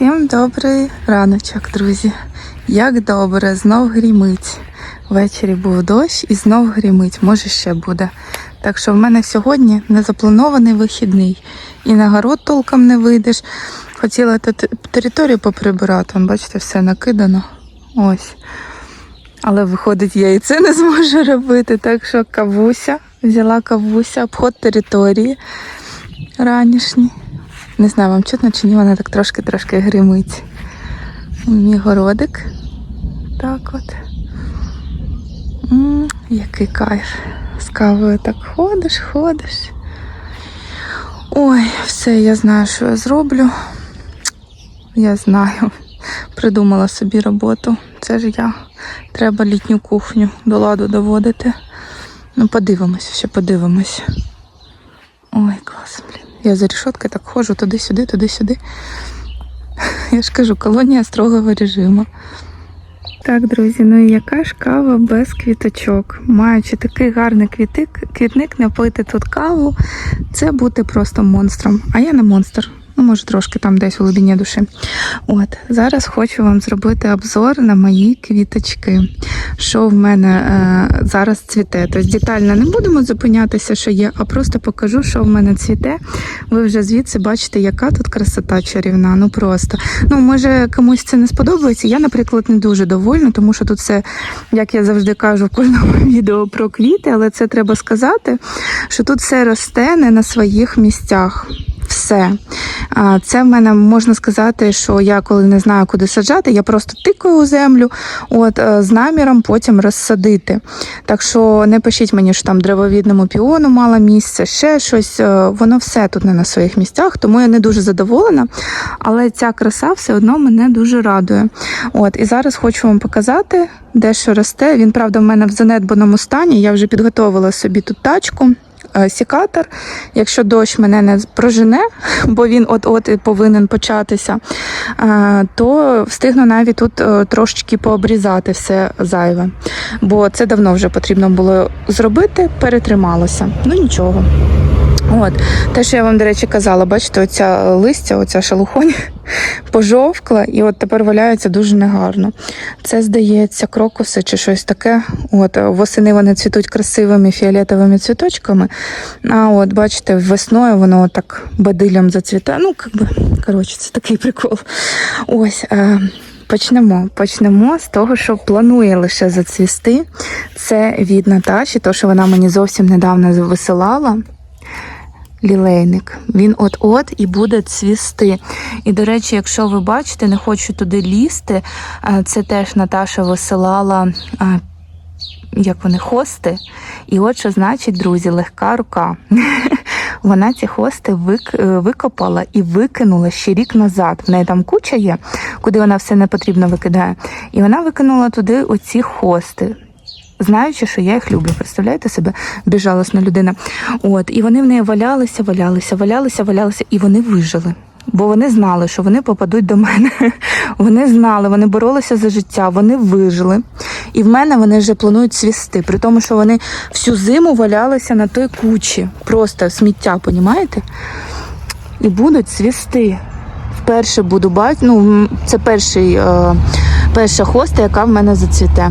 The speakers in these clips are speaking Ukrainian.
Всім добрий раночок, друзі. Як добре, знов грімить. Ввечері був дощ і знов грімить, може ще буде. Так що в мене сьогодні незапланований вихідний. І на город толком не вийдеш. Хотіла тут територію поприбирати, бачите, все накидано. Ось. Але виходить, я і це не зможу робити. Так що кавуся, взяла кавуся, обход території ранішній. Не знаю, вам чутно чи ні, вона так трошки-трошки гримить. Мій городик. Так от. м який кайф. З кавою так ходиш, ходиш. Ой, все, я знаю, що я зроблю. Я знаю. Придумала собі роботу. Це ж я. Треба літню кухню до ладу доводити. Ну, подивимося, ще подивимося. Ой, клас, блін. Я за рішоткою так ходжу туди-сюди, туди-сюди. Я ж кажу, колонія строгого режиму. Так, друзі, ну і яка ж кава без квіточок? Маючи такий гарний квітик, квітник, не пити тут каву, це бути просто монстром. А я не монстр. Ну, може, трошки там десь у глибині душі. От, зараз хочу вам зробити обзор на мої квіточки. Що в мене е, зараз цвіте. Тобто детально не будемо зупинятися, що є, а просто покажу, що в мене цвіте. Ви вже звідси бачите, яка тут красота чарівна. Ну просто. Ну, може, комусь це не сподобається. Я, наприклад, не дуже довольна, тому що тут все, як я завжди кажу в кожному відео про квіти, але це треба сказати, що тут все росте не на своїх місцях. Все. Це в мене можна сказати, що я коли не знаю, куди саджати, я просто тикаю у землю от, е, з наміром потім розсадити. Так що не пишіть мені, що там древовідному піону мало місця, ще щось. е, Воно все тут не на своїх місцях, тому я не дуже задоволена. Але ця краса все одно мене дуже радує. От, І зараз хочу вам показати, де що росте. Він, правда, в мене в занедбаному стані. Я вже підготовила собі тут тачку сікатор. Якщо дощ мене не прожене, бо він от-от і повинен початися, е, то встигну навіть тут е, трошечки пообрізати все зайве. Бо це давно вже потрібно було зробити, перетрималося. Ну нічого. От, те, що я вам, до речі, казала, бачите, оця листя, оця шелухонь пожовкла, і от тепер валяється дуже негарно. Це, здається, крокуси чи щось таке. От, восени вони цвітуть красивими фіолетовими цвіточками. А от, бачите, весною воно так бадилям зацвітає. Ну, як би, коротше, це такий прикол. Ось. Е, Почнемо. Почнемо з того, що планує лише зацвісти. Це від Наташі, то що вона мені зовсім недавно висилала лілейник. Він от-от і буде цвісти. І, до речі, якщо ви бачите, не хочу туди лізти, е, це теж Наташа висилала. е, Як вони хости, і от що значить, друзі, легка рука. Вона ці хости вик, е, викопала і викинула ще рік назад. В неї там куча є, куди вона все непотрібно викидає. І вона викинула туди оці хости знаючи, що я їх люблю. Представляєте себе безжалосна людина. От і вони в неї валялися, валялися, валялися, валялися, і вони вижили. Бо вони знали, що вони попадуть до мене. Вони знали, вони боролися за життя, вони вижили. І в мене вони вже планують цвісти, при тому, що вони всю зиму валялися на той кучі. Просто сміття, понімаєте? І будуть цвісти. Вперше буду бачити, ну, це перший, е, перша хоста, яка в мене зацвіте.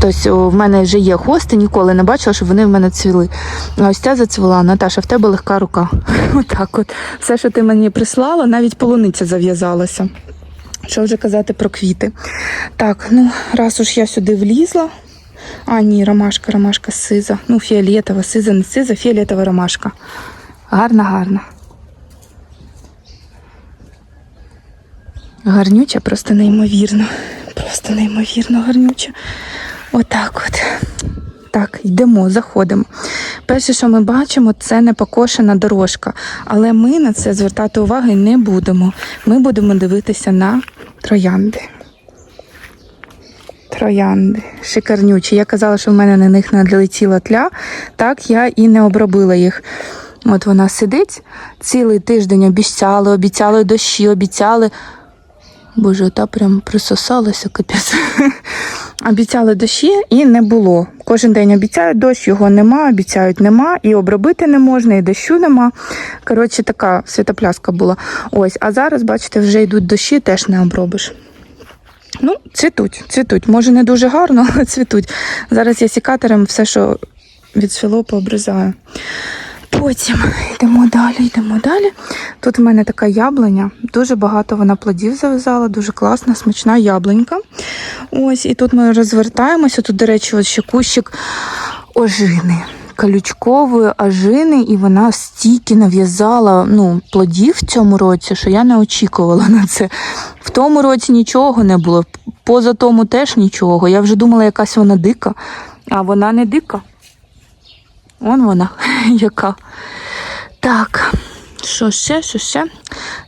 Тобто в мене вже є хости, ніколи не бачила, щоб вони в мене цвіли. Ось ця зацвіла. Наташа, в тебе легка рука. Отак от. Все, що ти мені прислала, навіть полуниця зав'язалася. Що вже казати про квіти. Так, ну, раз уж я сюди влізла. А, ні, ромашка, ромашка сиза. Ну, фіолетова, сиза, не сиза, фіолетова ромашка. Гарна, гарна. Гарнюча, просто неймовірно. Просто неймовірно гарнюча. Отак от. Так, йдемо, заходимо. Перше, що ми бачимо, це непокошена дорожка. Але ми на це звертати уваги не будемо. Ми будемо дивитися на троянди. Троянди. Шикарнючі. Я казала, що в мене на них надлетіла тля, так я і не обробила їх. От вона сидить цілий тиждень обіцяли, обіцяли дощі, обіцяли. Боже, та прям присосалася капець. Обіцяли дощі і не було. Кожен день обіцяють дощ, його нема, обіцяють нема, і обробити не можна, і дощу нема. Коротше, така світопляска була. Ось, а зараз, бачите, вже йдуть дощі, теж не обробиш. Ну, цвітуть, цвітуть. Може, не дуже гарно, але цвітуть. Зараз я сікатором все, що відсвіло, пообрізаю. Потім йдемо далі, йдемо далі. Тут в мене така яблуня. Дуже багато вона плодів зав'язала, дуже класна, смачна яблунька. Ось, і тут ми розвертаємося. Тут, до речі, ось ще кущик ожини. Калючкової ожини, і вона стільки нав'язала ну, плодів в цьому році, що я не очікувала на це. В тому році нічого не було, поза тому теж нічого. Я вже думала, якась вона дика, а вона не дика. Вон вона, яка. Так, що ще, що ще?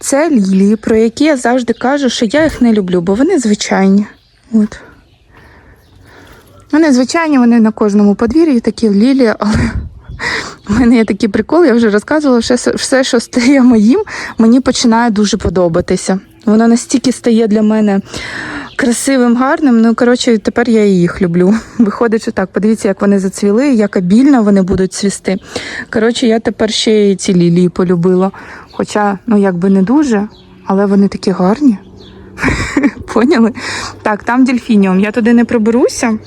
Це лілії, про які я завжди кажу, що я їх не люблю, бо вони звичайні. От. Вони звичайні, вони на кожному подвір'ї такі лілії, але в мене є такий прикол, я вже розказувала, що все, що стає моїм, мені починає дуже подобатися. Воно настільки стає для мене красивим, гарним. Ну, коротше, тепер я і їх люблю. Виходить, що так, подивіться, як вони зацвіли, як обільно вони будуть цвісти. Коротше, я тепер ще і ці лілії полюбила. Хоча, ну якби не дуже, але вони такі гарні. Поняли? Так, там дельфініум. Я туди не проберуся.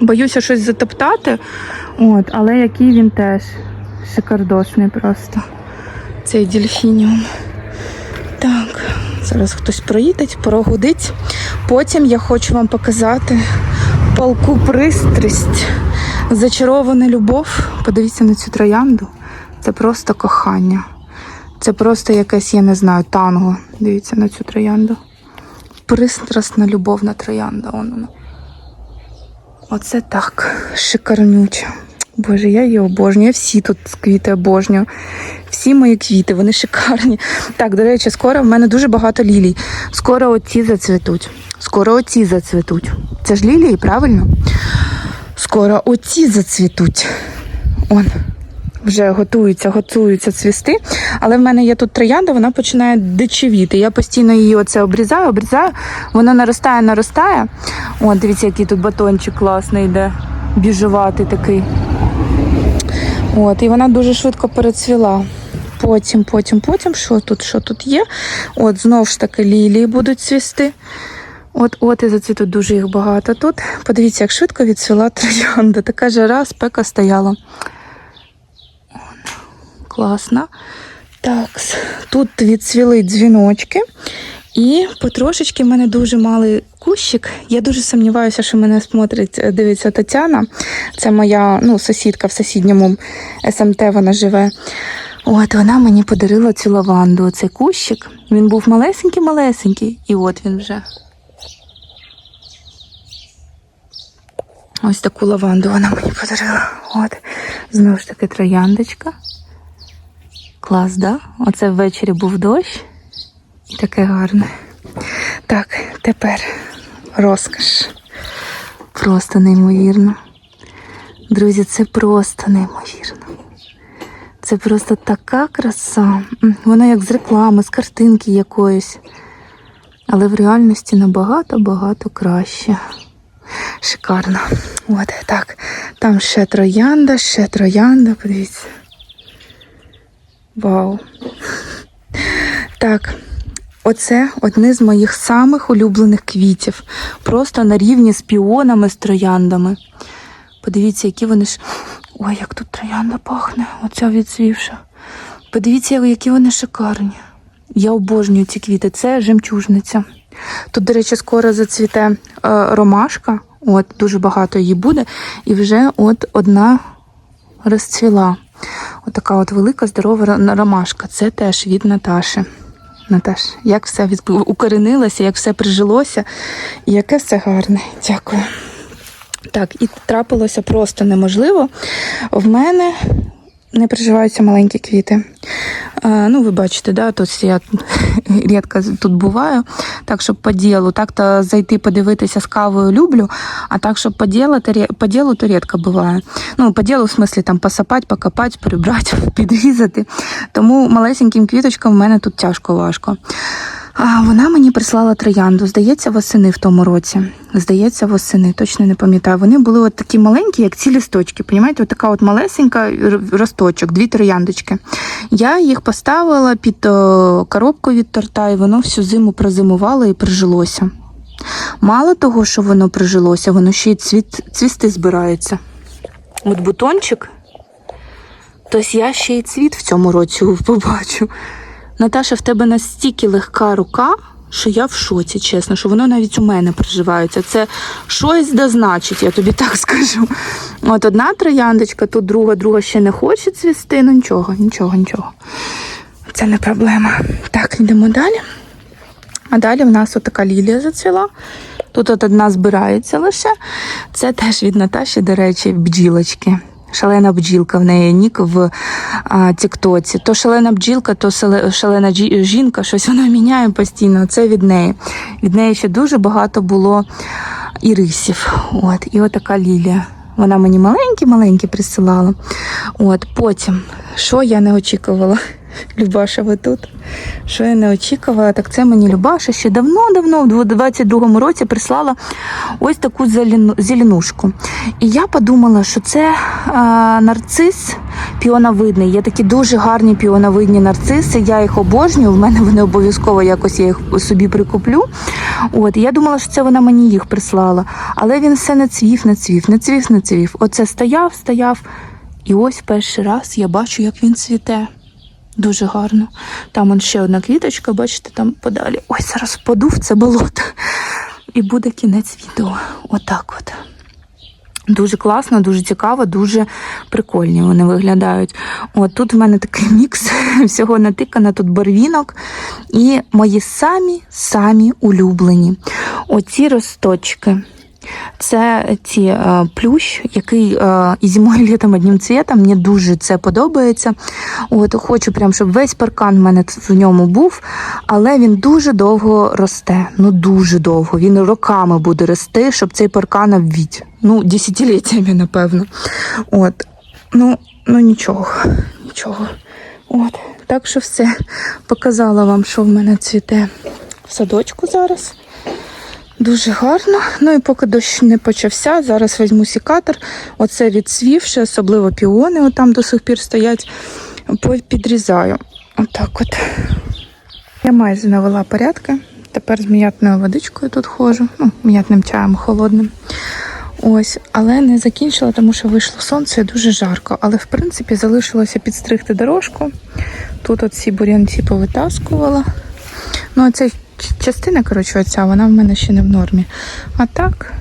Боюся щось затоптати. От, але який він теж шикардосний просто. Цей дельфініум. Так, зараз хтось проїде, прогудить. Потім я хочу вам показати палку пристрасть, зачарована любов. Подивіться на цю троянду. Це просто кохання. Це просто якесь, я не знаю, танго. Дивіться на цю троянду. Пристрасна любовна троянда. Вон. Оце так, шикарнюча. Боже, я її обожнюю. Я всі тут квіти обожнюю. Всі мої квіти, вони шикарні. Так, до речі, скоро в мене дуже багато лілій. Скоро оці зацвітуть. Скоро оці зацвітуть. Це ж лілії, правильно? Скоро оці зацвітуть. Он. Вже готуються, готуються цвісти. Але в мене є тут троянда, вона починає дичевіти. Я постійно її оце обрізаю, обрізаю, вона наростає, наростає. О, дивіться, який тут батончик класний йде. Біжуватий такий. От, і вона дуже швидко перецвіла. Потім, потім, потім, що тут, що тут є? От, знову ж таки, лілії будуть цвісти. От, от і зацвітуть дуже їх багато тут. Подивіться, як швидко відцвіла троянда. Така жара, спека стояла. Класно. Так, тут відцвіли дзвіночки. І потрошечки в мене дуже малий кущик. Я дуже сумніваюся, що мене смотрить, е, дивиться Тетяна. Це моя ну, сусідка в сусідньому СМТ, вона живе. От вона мені подарила цю лаванду. Оцей кущик. Він був малесенький-малесенький. І от він вже. Ось таку лаванду вона мені подарила. От. Знову ж таки трояндочка. Клас, да? Оце ввечері був дощ. Таке гарне. Так, тепер розкаш. Просто неймовірно. Друзі, це просто неймовірно. Це просто така краса. Вона як з реклами, з картинки якоїсь. Але в реальності набагато-багато краще. Шикарно. От так. Там ще троянда, ще троянда. Подивіться. Вау. Так, оце одне з моїх самих улюблених квітів. Просто на рівні з піонами, з трояндами. Подивіться, які вони ж. Ой, як тут троянда пахне, оця відцвівша. Подивіться, які вони шикарні. Я обожнюю ці квіти. Це жемчужниця. Тут, до речі, скоро зацвіте е, ромашка. От, дуже багато її буде. І вже от одна розцвіла. Отака от велика здорова ромашка. Це теж від Наташі. Наташ, як все укоренилося, як все прижилося, і яке все гарне. Дякую. Так, і трапилося просто неможливо. В мене не приживаються маленькі квіти. Ну, ви бачите, да, тут я рідко тут буваю. Так, щоб по ділу. Так-то зайти подивитися з кавою люблю, а так, щоб по ділу, то, по ділу, то рідко буває. Ну, по ділу, в смислі, там посапати, покопати, прибрати, підрізати. Тому малесеньким квіточкам в мене тут тяжко важко. А вона мені прислала троянду. Здається, восени в тому році. Здається, восени, точно не пам'ятаю. Вони були от такі маленькі, як ці лісточки. Понімаєте, от така от малесенька росточок, дві трояндочки. Я їх поставила під коробку від торта, і воно всю зиму прозимувало і прижилося. Мало того, що воно прижилося, воно ще й цвіт, цвісти збирається. От бутончик. Тось я ще й цвіт в цьому році побачу. Наташа, в тебе настільки легка рука, що я в шоці, чесно, що воно навіть у мене приживається. Це щось да значить, я тобі так скажу. От одна трояндочка, тут друга, друга ще не хоче цвісти. Ну нічого, нічого, нічого. Це не проблема. Так, йдемо далі. А далі в нас отака лілія зацвіла. Тут от одна збирається лише. Це теж від Наташі, до речі, бджілочки. Шалена бджілка в неї нік в Тіктоці. То шалена бджілка, то шалена жінка, щось вона міняє постійно. Це від неї. Від неї ще дуже багато було ірисів. От, і отака лілія. Вона мені маленькі-маленькі присилала. От, потім, що я не очікувала? Любаша, ви тут? Що я не очікувала, так це мені Любаша ще давно-давно, в 22-му році прислала ось таку зелену- зеленушку. І я подумала, що це а, нарцис піоновидний. Є такі дуже гарні піоновидні нарциси. Я їх обожнюю. В мене вони обов'язково якось я їх собі прикуплю. От я думала, що це вона мені їх прислала. Але він все не цвів, не цвів, не цвів, не цвів. Оце стояв, стояв. І ось перший раз я бачу, як він цвіте. Дуже гарно. Там он ще одна квіточка, бачите, там подалі. Ой, зараз впаду в це болото. І буде кінець відео. Отак от. Дуже класно, дуже цікаво, дуже прикольні вони виглядають. От тут в мене такий мікс всього натикано, тут барвінок і мої самі-самі улюблені. Оці росточки. Це ці е, плющ, який е, і зимою і літом одним цвітом. Мені дуже це подобається. От хочу прям, щоб весь паркан в мене в ньому був, але він дуже довго росте. Ну дуже довго. Він роками буде рости, щоб цей паркан обвіть. Ну, десятиліттями, напевно. От. Ну, ну нічого, нічого. От. Так що все. Показала вам, що в мене цвіте в садочку зараз. Дуже гарно. Ну і поки дощ не почався, зараз візьму сікатор. Оце відсвівши, особливо піони, отам до сих пір стоять, підрізаю. Отак от. Я майже навела порядки. Тепер з м'ятною водичкою тут ходжу, ну, м'ятним чаєм холодним. Ось, але не закінчила, тому що вийшло сонце і дуже жарко. Але в принципі залишилося підстригти дорожку. Тут от ці бурянці повитаскувала. Ну, оця частина, коротше, оця, вона в мене ще не в нормі. А так,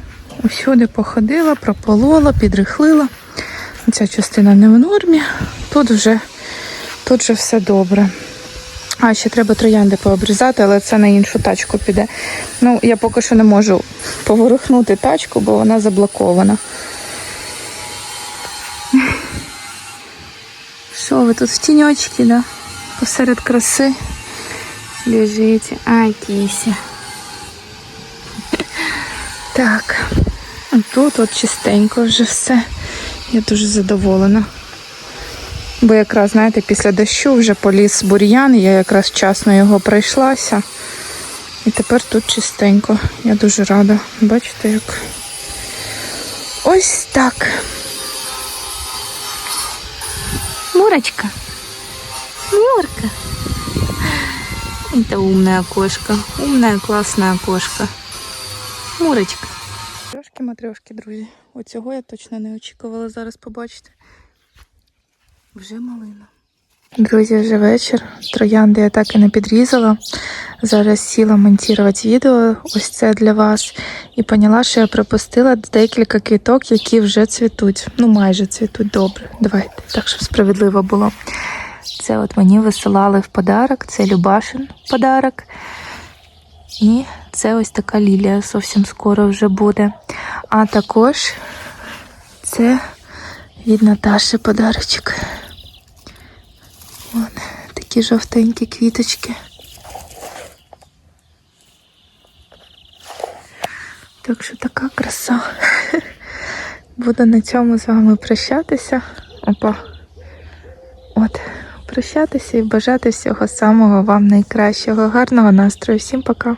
усюди походила, прополола, підрихлила. Ця частина не в нормі. Тут вже, тут вже все добре. А, ще треба троянди пообрізати, але це на іншу тачку піде. Ну, я поки що не можу поворухнути тачку, бо вона заблокована. Що ви тут в тіньочки, да? Посеред краси лежите. Ай, кися. Так, тут от чистенько вже все. Я дуже задоволена. Бо якраз, знаєте, після дощу вже поліз бур'ян, я якраз вчасно його пройшлася. І тепер тут чистенько. Я дуже рада. Бачите, як. Ось так. Мурочка. Мурка. Это умная кошка. Умная, классная кошка. Мурочка. Трошки матрешки, друзі. Оцього я точно не очікувала зараз побачити. Вже малина. Друзі, вже вечір. Троянди я так і не підрізала. Зараз сіла монтувати відео. Ось це для вас. І поняла, що я пропустила декілька квіток, які вже цвітуть. Ну, майже цвітуть добре. Давайте, так щоб справедливо було. Це от мені висилали в подарок. Це Любашин подарок. І це ось така лілія зовсім скоро вже буде. А також це від Наташі подарочок. Вон такі жовтенькі квіточки. Так що така краса. Буду на цьому з вами прощатися. Опа. От, прощатися і бажати всього самого вам найкращого. Гарного настрою. Всім пока!